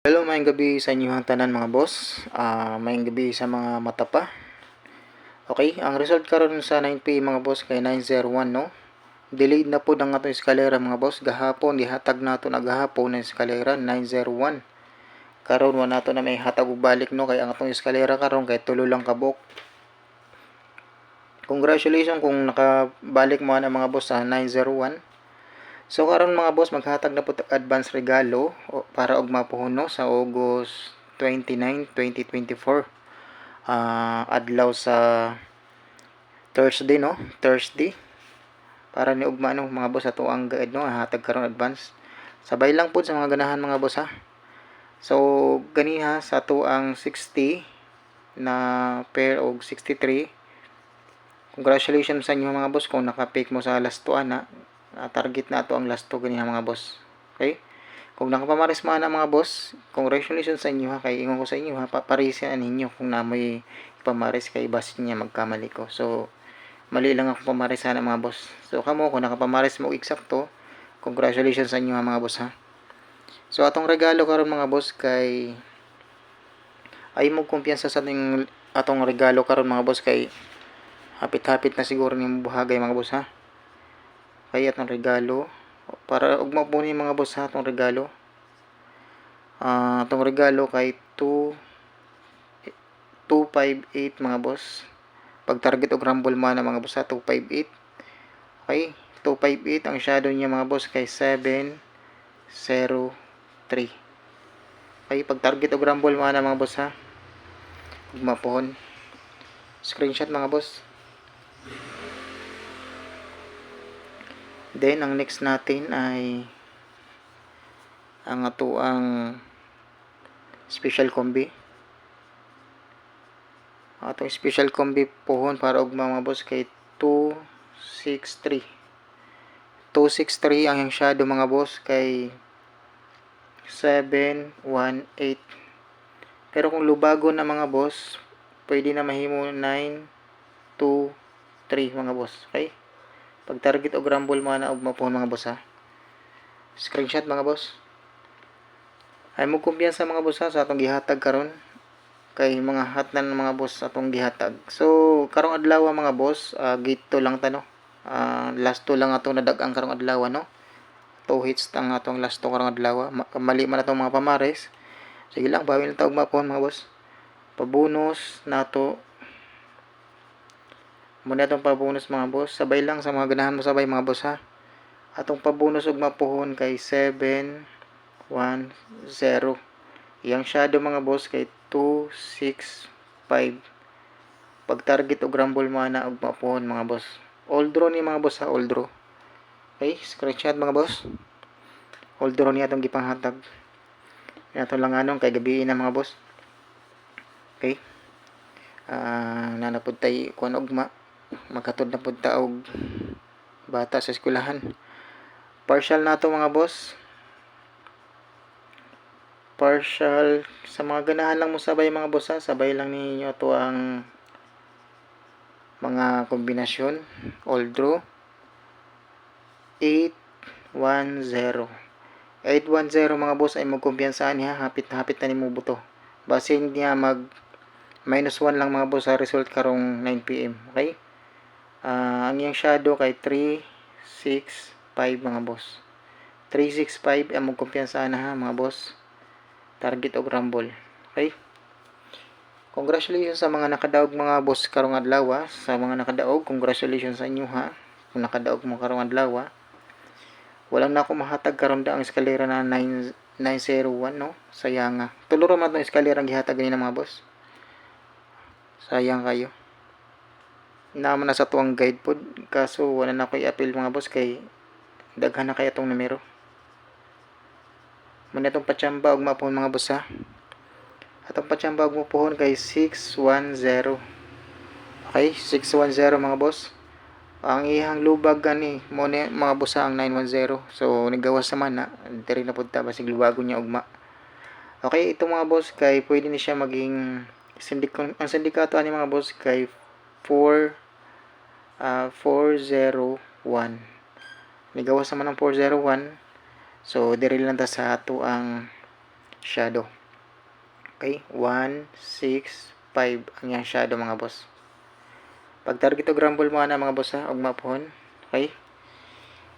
Hello, mayang gabi sa inyong tanan mga boss. Ah, mayang gabi sa mga mata pa. Okay, ang result karon sa 9pm mga boss kay 901 no. Delayed na po ang atong eskalera mga boss. Gahapon gihatag nato na gahapon ang eskalera 901. Karon wa nato na may hatag og balik no kay ang atong eskalera karon kay tulo lang kabok. Congratulations kung nakabalik mo na mga boss sa 901. So karon mga boss maghatag na po advance regalo para og mapuhuno sa August 29, 2024. Ah, adlaw sa Thursday no, Thursday. Para ni ugma no mga boss ato ang guide no hatag karon advance. Sabay lang po sa mga ganahan mga boss ha. So ganiha sa ato ang 60 na pair og 63. Congratulations sa inyo mga boss kung naka-pick mo sa last 2 ana Ah, target na to ang last to ganiha mga boss. Okay? Kung nakapamaris man na mga boss, congratulations sa inyo ha. Kay ingon ko sa inyo ha, paparisan ninyo kung namoy ipamaris kay basin niya magkamali ko. So, mali lang ako pamaris sana mga boss. So, kamo kung nakapamaris mo eksakto, congratulations sa inyo ha mga boss ha. So, atong regalo karon mga boss kay ay mo kumpiyansa sa ating atong regalo karon mga boss kay hapit-hapit na siguro ni buhagay mga boss ha kaya atong regalo. Para ugma po ni mga boss atong regalo. Ah, atong regalo kay 2 258 mga boss. Pag target og rumble man na mga boss ha 258 okay 258 ang shadow niya mga boss kay 703 okay pag target og rumble man na mga boss ha. Ugma pohon screenshot mga boss Then, ang next natin ay ang ato ang special combi. Atong special combi pohon para og mga boss kay 263. 263 ang yung shadow mga boss kay 718. Pero kung lubago na mga boss, pwede na mahimo 9 2 3 mga boss. Okay? Pag target og rumble mga na og mapuhon mga boss ha. Screenshot mga boss. Ay mo kumpiyansa mga boss ha sa atong gihatag karon kay mga hatnan mga boss atong gihatag. So karong adlaw mga boss, uh, gate to lang ta no. Ah, last to lang atong nadag-ang karong adlaw no. Two hits ang atong last to karong adlaw. Ma- Mali man atong mga pamares. Sige lang, bawin lang tawag mapuhon mga boss. Pabonus nato Muna itong pabonus mga boss. Sabay lang sa mga ganahan mo sabay mga boss ha. Atong pabonus og mapuhon kay 7 1 0. Iyang shadow mga boss kay 2 6 5. Pag target og rumble mana og mapuhon mga boss. All draw ni mga boss ha, all draw. Okay, screenshot mga boss. All draw ni atong gipanghatag. Ato lang anong kay gabi na mga boss. Okay. Uh, nanapod tay kuan ugma makatod na pud ta og bata sa eskwelahan. Partial nato mga boss. Partial sa mga ganahan lang mo sabay mga boss ha. Sabay lang ninyo to ang mga kombinasyon. All draw. 810. 810 mga boss ay magkumpiyansahan niya. Hapit-hapit na ni mo buto. Basin niya mag minus 1 lang mga boss sa result karong 9pm. Okay? Uh, ang iyang shadow kay 3, 6, 5 mga boss. 3, 6, 5 ang magkumpiyansa na ha mga boss. Target og rumble. Okay? Congratulations sa mga nakadaog mga boss karong adlaw. Sa mga nakadaog, congratulations sa inyo ha. Kung nakadaog mo karong adlaw. Walang na ako mahatag karon da ang eskalera na 9 901 no. Sayang nga. Tuluro man tong eskalera ang gihatag ganina mga boss. Sayang kayo naman na sa tuwang guide pod kaso wala na ko i-appeal mga boss kay daghan na kaya tong numero. Muna itong patsamba og mapuhon mga boss ha. Atong patsamba og mapuhon kay 610 okay? 610 mga boss. Ang ihang lubag gani mo ni mga boss ha, ang 910 so nagawas naman na diri na pud ta basig lubagon niya ugma. Okay ito mga boss kay pwede ni siya maging sindik ang sindikato ani mga boss kay 4 uh, 401 nigawas naman ng 401 so diri lang ta sa ato ang shadow. Okay, 1, 6, 5 ang yang shadow mga boss. Pag target og rumble mo na mga boss ha, og mapuhon. Okay?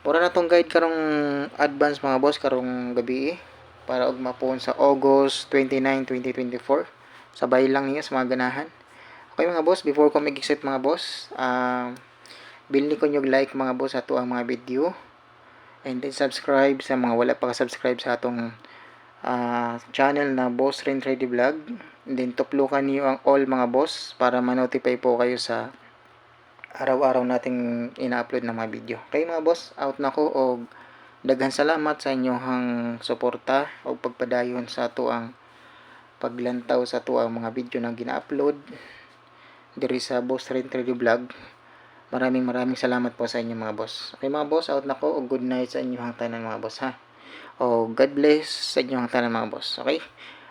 Mura na tong guide karong advance mga boss karong gabi eh, para og mapuhon sa August 29, 2024. Sabay lang niya sa mga ganahan. Okay mga boss, before ko mag-exit mga boss, ah bilni ko nyog like mga boss ato ang mga video. And then subscribe sa mga wala pa ka-subscribe sa atong ah, channel na Boss Ren 3D Vlog. And then tuplukan niyo ang all mga boss para ma-notify po kayo sa araw-araw nating ina-upload na mga video. Okay mga boss, out na ko og daghan salamat sa inyong suporta o pagpadayon sa ato ang paglantaw sa ato ang mga video na gina-upload diri sa Boss Ren 3D Vlog. Maraming maraming salamat po sa inyo mga boss. Okay mga boss, out na ko og good night sa inyong tanan mga boss ha. O God bless sa inyong tanan mga boss. Okay?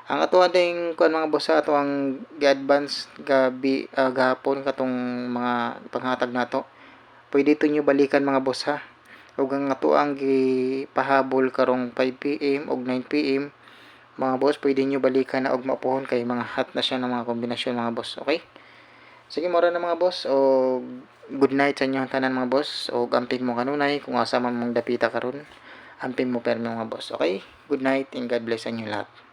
Ang ato ding kuan mga boss ato ang gi-advance gabi uh, gahapon katong mga panghatag nato. Pwede ito nyo balikan mga boss ha. Ug ang ato ang gipahabol karong 5 PM og 9 PM mga boss pwede nyo balikan na og mapuhon kay mga hot na siya ng mga kombinasyon mga boss. Okay? Sige mora na mga boss. O good night sa inyong tanan mga boss. O amping mo kanunay kung asa man mong dapita karon. Amping mo permi mga boss. Okay? Good night and God bless sa inyo lahat